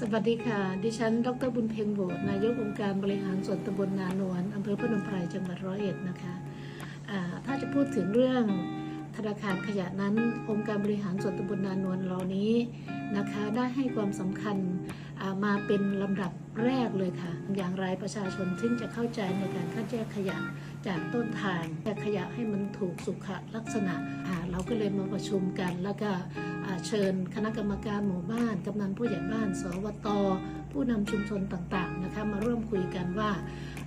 สวัสดีค่ะ ดิฉัน ดรบุญเพ็งโบสนายกองค์การบริหารส่วนตำบลนานวนอำเภอพนมไพรจังหวัดร้อยเอ็ดนะคะถ้าจะพูดถึงเรื่องธนาคารขยะนั้นองค์การบริหารส่วนตำบลนานวนเรานี้ นะคะได้ให้ความสำคัญมาเป็นลำดับแรกเลยค่ะ อย่างไรประชาชนถึงจะเข้าใจในการคัดแยกขยะจากต้นทางแยกขยะให้มันถูกสุขลักษณะเราก็เลยมาประชุมกัน แล้วก็เชิญคณะกรรมการหมู่บ้านกำนันผู้ใหญ่บ้าน สวต ผู้นำชุมชนต่างๆนะคะมาร่วมคุยกันว่า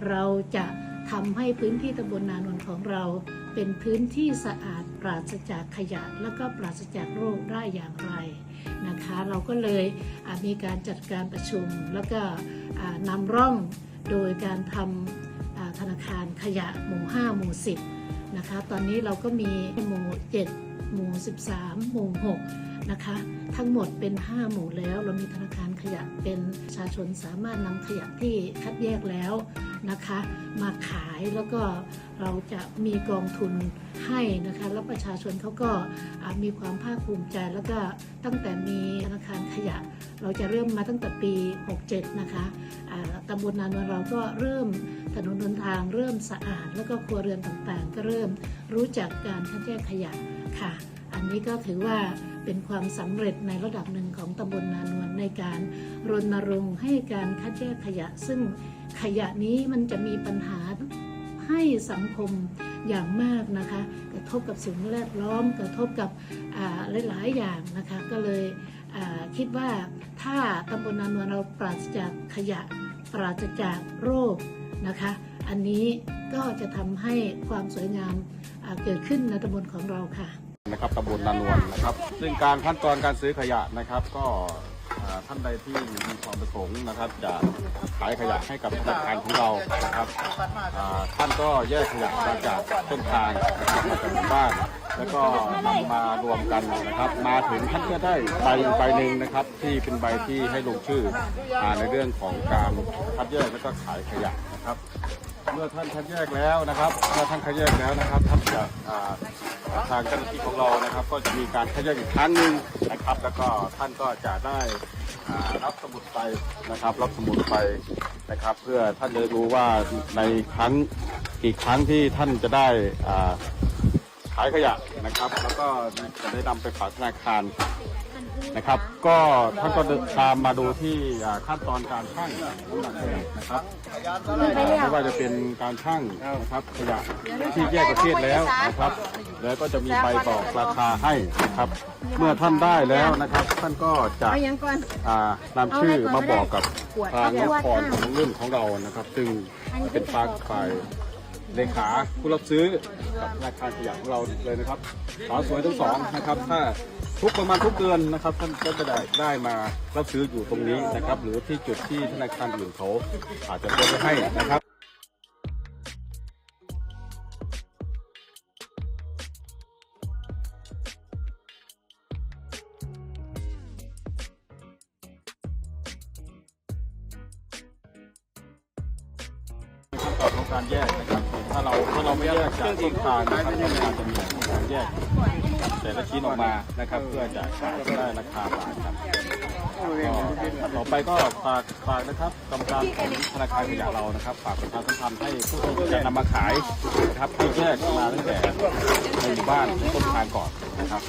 เราจะ ทำให้พื้นที่ตำบลนานนท์ของเรา เป็นพื้นที่สะอาดปราศจากขยะ แล้วก็ปราศจากโรคได้อย่างไรนะคะ เราก็เลยมีการจัดการประชุม แล้วก็อ่านำร่องโดยการทำอ่าธนาคารขยะหมู่ 5 หมู่ 10 นะคะ ตอนนี้เราก็มีหมู่ 7 หมู่ 13 หมู่ 6 นะคะ ทั้งหมดเป็น 5 หมู่แล้ว เรามีธนาคารขยะเป็นประชาชนสามารถนำขยะที่คัดแยกแล้วนะคะ มาขายแล้วก็เราจะมีกองทุนให้นะคะ แล้วประชาชนเขาก็มีความภาคภูมิใจ แล้วก็ตั้งแต่มีธนาคารขยะ เราจะเริ่มมาตั้งแต่ปี 67 นะคะตำบลนานวลเราก็เริ่มถนนหนทางเริ่มสะอาด แล้วก็ครัวเรือนต่างๆ ก็เริ่มรู้จักการคัดแยกขยะค่ะ อันนี้ก็ถือว่าเป็นความสำเร็จในระดับหนึ่งของตำบลนานวลในการรณรงค์ให้การคัดแยกขยะ ซึ่งขยะนี้มันจะมีปัญหาให้สังคมอย่างมากนะคะ กระทบกับสิ่งแวดล้อม กระทบกับอ่าหลาย ๆ อย่างนะคะ ก็เลยคิดว่าถ้าตำบลนานวลเราปราศจากขยะ ปราศจากโรคนะคะ อันนี้ก็จะทำให้ความสวยงามเกิดขึ้นในตำบลของเราค่ะ นะครับตำบลนานวลนะครับ ซึ่งการขั้นตอนการซื้อขยะนะครับ ก็ท่านใดที่มีความประสงค์นะครับจะขายขยะให้กับธนาคารของเรานะครับท่านก็แยกขยะมาจากต้นทางบมาจากหมู่บ้าน แล้วก็นำมารวมกันนะครับ มาถึงท่านก็ได้ใบใบหนึ่งนะครับ ที่เป็นใบที่ให้ลงชื่ออในเรื่องของการคัดแยกและก็ขายขยะนะครับ เมื่อท่านคัดแยกแล้วนะครับเมื่อท่านคัดแยกแล้วนะครับท่านจะ ทางเจ้าหน้าที่ของเรานะครับ ก็จะมีการคัดแยกอีกครั้งหนึ่งนะครับ แล้วก็ท่านก็จะได้อ่ารับสมุดไปนะครับ รับสมุดไปนะครับ เพื่อท่านจะรู้ว่าในครั้งกี่ครั้งที่ท่านจะได้อ่าายขยะนะครับ แล้วก็จะได้นำไปฝากธนาคารนะครับ ก็ท่านก็เดินตามมาดูที่อ่าขั้นตอนการชั่งน้ำหนักขยะนะครับไม่ว่าจะเป็นการชั่งนะครับขยะที่แยกประเภทแล้วนะครับ แล้วก็จะมีใบบอกราคาให้นะครับ เมื่อท่านได้แล้วนะครับ ท่านก็จะ เอายังก่อน อ่านำชื่อมาบอกกับทางนครของรุ่นของเรานะครับ ซึ่งเป็นฝ่ายฝ่าย เลขาผู้รับซื้อกับธนาคารขยะของเราเลยนะครับสาวสวยทั้งสองนะครับ ถ้าทุกประมาณทุกเดือนนะครับท่านก็จะได้ได้มารับซื้ออยู่ตรงนี้นะครับ หรือที่จุดที่ธนาคารอื่นเขาอาจจะเป็นไว้ให้นะครับขั้นตอนของการแยกนะครับ ถ้าเราถ้าเราไม่แยกจากต้นทางนะครับต้นทางจะมีการแยกแต่ละชิ้นออกมานะครับ เพื่อจะขายได้ราคาบาทครับก็ต่อไปก็ฝากฝากนะครับกรรมการของธนาคารขยะเรานะครับฝากประชาสัมพันธ์ให้ผู้ที่จะนำมาขายนะครับให้แยกมาตั้งแต่ในหมู่บ้านต้นทางก่อนนะครับ